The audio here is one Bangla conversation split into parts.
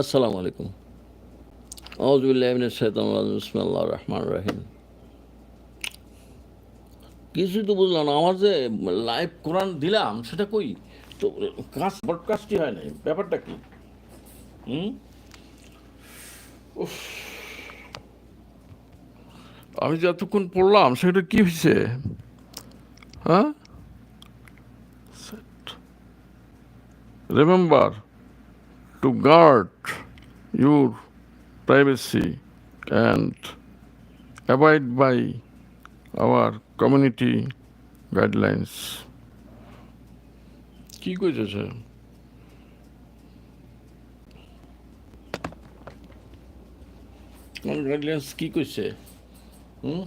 আসসালামু আলাইকুম আউজবিল্লাহ রহমান রাহিম কিছুই তো বুঝলাম আমার যে লাইভ কোরআন দিলাম, সেটা কই? তো, কাজ ব্রডকাস্টই হয় নাই, ব্যাপারটা কি? হুম। আমি যে এতক্ষণ পড়লাম, সেটা কি হয়েছে হ্যাঁ? Remember to guard your privacy and abide by our community guidelines. কি কইছে সে গাইডলাইন্স কি কইছে hmm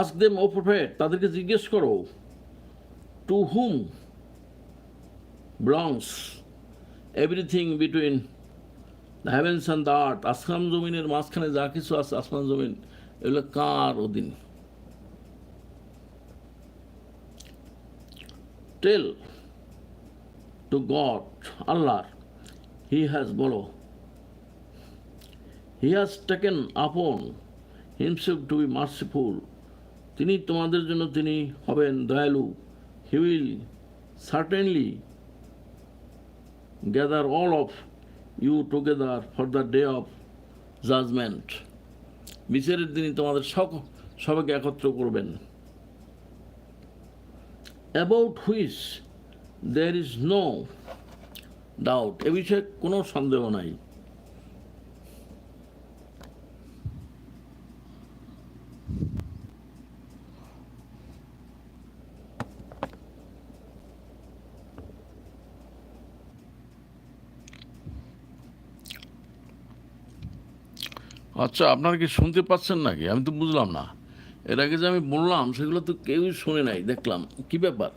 ask them O prophet তাদেরকে জিজ্ঞেস করো to whom belongs everything between the heavens and the earth আসমান জমিনের মাঝখানে যা কিছু আছে, আসমান জমিন, এগুলো কার অধীন? Tell to God Allah he has বলো। He has taken upon himself to be merciful. তিনি তোমাদের জন্য তিনি হবেন দয়ালু। He will certainly gather all of you together for the day of judgment বিচারের দিনই তোমাদের সক, সবাইকে একত্র করবেন। About which there is no doubt এ বিষয়ে কোনো সন্দেহ নাই। আচ্ছা আপনারা কি শুনতে পাচ্ছেন নাকি? আমি তো বুঝলাম না। এর আগে যে আমি বললাম, সেগুলো তো কেউই শুনে নাই, দেখলাম। কি ব্যাপার?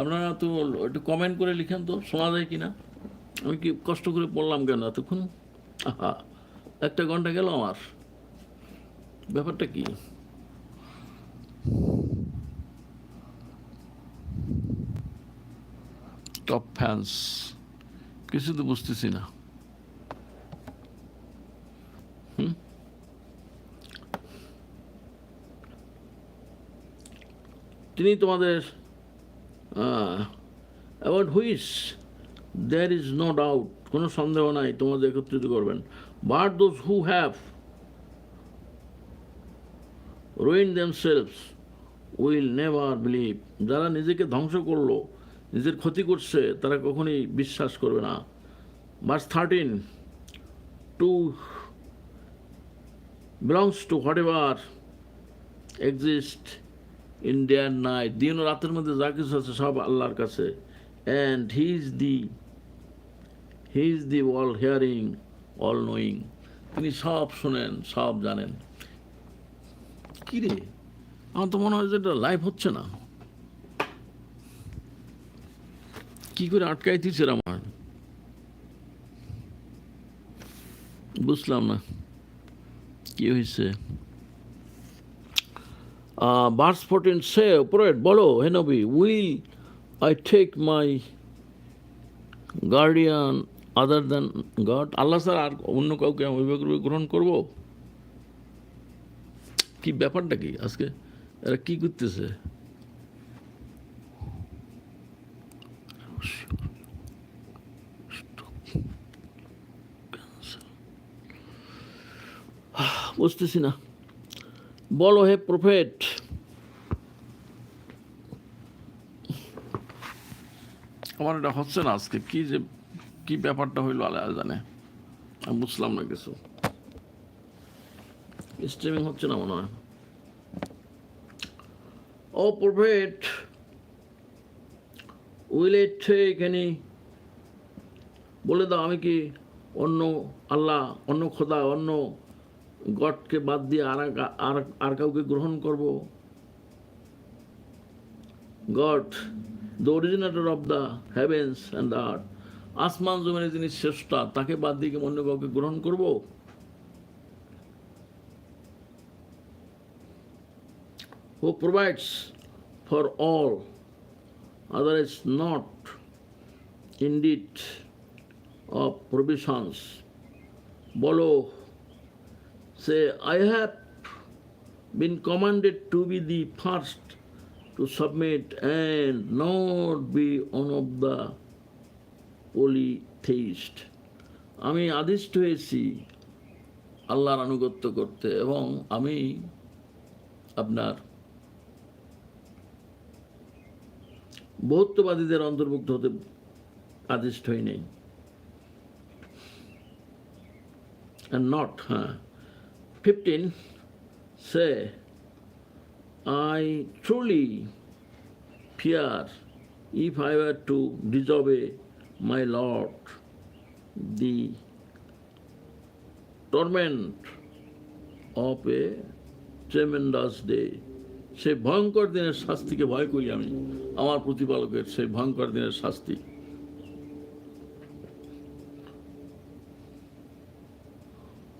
আপনারা তো একটু কমেন্ট করে লিখেন তো, শোনা যায় কি না আমি কি কষ্ট করে পড়লাম কেন এতক্ষণ? একটা ঘণ্টা গেল আমার। ব্যাপারটা কি? টপ ফ্যান্স কিছু তো বুঝতেছি না। তিনি তোমাদের about which there is no doubt কোনো সন্দেহ নাই, তোমাদের একত্রিত করবেন। But those who have ruin themselves will never believe যারা নিজেকে ধ্বংস করল, নিজের ক্ষতি করছে, তারা কখনোই বিশ্বাস করবে না। Verse thirteen to belongs to ever exist in day and night দিন রাতের মধ্যে যা কিছু আছে সব আল্লাহর কাছে। And he is the he is the all hearing all knowing তিনি সব শোনেন, সব জানেন। কী রে আমার তো মনে হয় যে এটা লাইভ হচ্ছে না। কি করে আটকাই দিচ্ছে আমার বুঝলাম না। কি হয়েছে বার্স ফোরটিন সে প্রয়েট বলো হে নবী will I take my guardian other than God Allah sir আর অন্য কাউকে আমি অভিভাবক গ্রহণ করব? কি ব্যাপারটা কি আজকে? এরা কি করতেছে? বুঝতেছি না। বলো হে প্রফেট। আমার এটা হচ্ছে না আজকে। কি যে, কি ব্যাপারটা হইল আল্লাহ জানে। আমি বুঝলাম না কিছু। স্ট্রিমিং হচ্ছে না মনে হয়। O prophet will it any বলে দাও আমি কি অন্য আল্লাহ, অন্য খোদা, অন্য গডকে বাদ দিয়ে আর আর কাউকে গ্রহণ করব? God the originator of the heavens and the earth আসমান জমিনে যিনি শ্রেষ্ঠা তাকে বাদ দিয়ে অন্য কাউকে গ্রহণ করব? Who provides for all, otherwise not indeed of provisions বলো say, I have been commanded to be the first to submit and not be one of the polytheist. আমি আদিষ্ট হয়েছি আল্লাহর আনুগত্য করতে এবং আমি আপনার বহুত্ববাদীদের অন্তর্ভুক্ত হতে আদিষ্ট হই নেই not huh? 15 say i truly fear if i were to disobey my lord the torment of a tremendous day সেই ভয়ঙ্কর দিনের শাস্তিকে ভয় করি আমি আমার প্রতিপালকের সেই ভয়ঙ্কর দিনের শাস্তি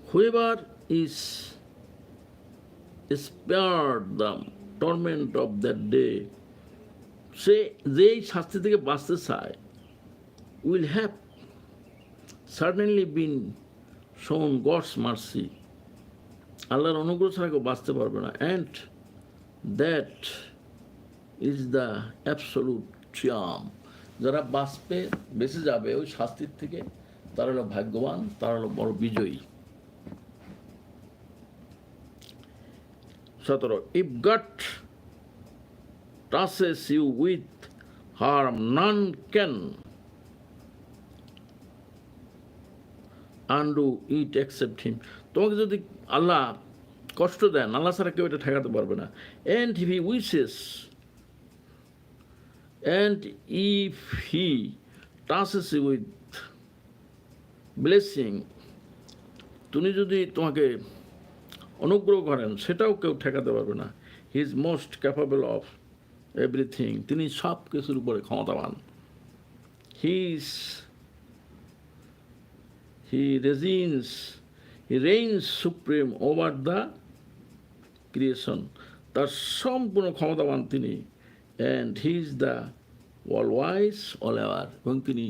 whoever is spared the torment of that day. সে যেই শাস্তি থেকে বাঁচতে চায় উইল হ্যাভ সার্টেনলি বিন শোন গডস মার্সি আল্লাহর অনুগ্রহ ছাড়া কেউ বাঁচতে পারবে না। And that is the absolute triumph যারা বাঁচবে, বেঁচে যাবে, ওই শাস্তির থেকে তারা হলো ভাগ্যবান, তারা হলো বড় বিজয়ী। সতেরো if God touches you with harm none can undo it except him তোমাকে যদি আল্লাহ কষ্ট দেন, আল্লাহ ছাড়া কেউ এটা ঠেকাতে পারবে না। And he wishes and if he touches with blessing তুমি যদি তোমাকে অনুগ্রহ করেন, সেটাও কেউ ঠেকাতে পারবে না। He is most capable of everything তিনি সব কিছুর উপরে ক্ষমতাবান। He is he reigns he reigns supreme over the creation তার সম্পূর্ণ ক্ষমতাবান তিনি। And he is the all wise all aware এবং তিনি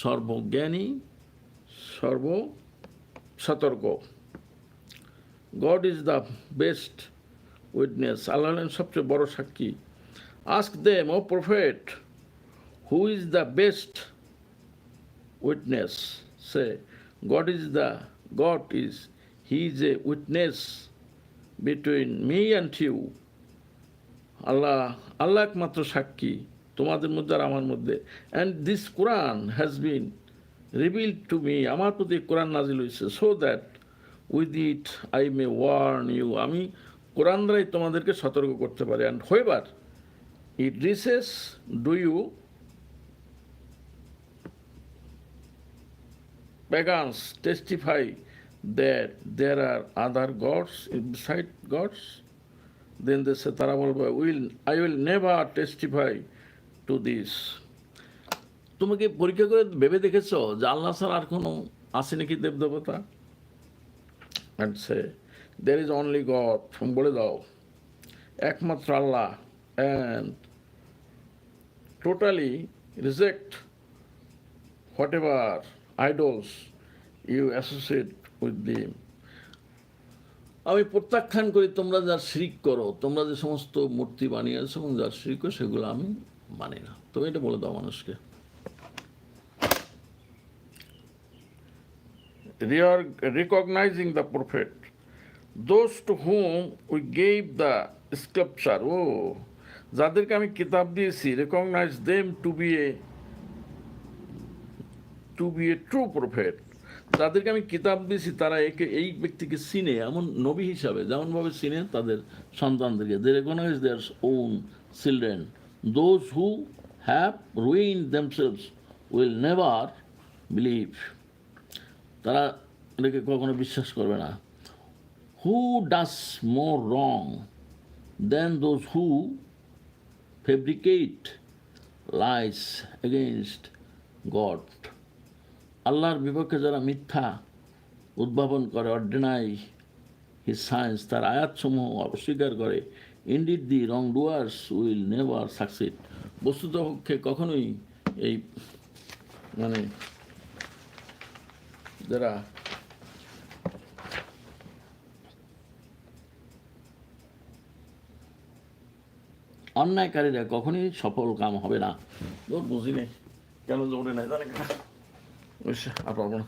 সর্বজ্ঞানী সর্ব সতর্ক God is the best witness Allah হলেন সবচেয়ে বড় সাক্ষী। Ask them O prophet who is the best witness say God is the God is he is a witness between me and you Allah Allah একমাত্র সাক্ষী, তোমাদের মধ্যে আর আমার মধ্যে। And this Quran has been revealed to me আমার প্রতি কোরআন নাজিল হয়েছে so that with it I may warn you আমি কোরআন দ্বারাই তোমাদেরকে সতর্ক করতে পারি। And whoever it reaches do you testify that there are other gods beside gods? Then they say তারা বলবে will I will never testify to this তুমি কি পরীক্ষা করে ভেবে দেখেছ যে আল্লাহ ছাড়া আর কোনো আছে নাকি দেবদেবতা? Say there is only God বলে দাও। একমাত্র Allah. And totally reject whatever idols you associate with them. আমি প্রত্যাখ্যান করি, তোমরা যার শিরিক করো, তোমরা যে সমস্ত মূর্তি বানিয়েছো এবং যার শিরিক সেগুলো আমি মানি না। তুমি এটা বলে দাও মানুষকে। Recognizing the prophet. Those to whom we gave the scripture ও যাদেরকে আমি কিতাব দিয়েছি recognise them to be a to be a true prophet যাদেরকে আমি কিতাব দিয়েছি, তারা একে, এই ব্যক্তিকে চিনে, এমন নবী হিসাবে, যেমনভাবে চিনে তাদের সন্তানদেরকে। They recognise their own children those who have ruin themselves will never believe তারা এটাকে কখনো বিশ্বাস করবে না। Who does more wrong than those who fabricate lies against God আল্লাহর বিপক্ষে যারা মিথ্যা উদ্ভাবন করে অর্ডেনাই হি সায়েন্স তার আয়াতসমূহ অস্বীকার করে indeed the wrongdoers will never succeed বস্তুতপক্ষে কখনোই এই মানে যারা অন্যায়কারীরা কখনই সফল কাম হবে না। তোর বুঝি নেই কেন জোরে নাই? জানে আর পারব না।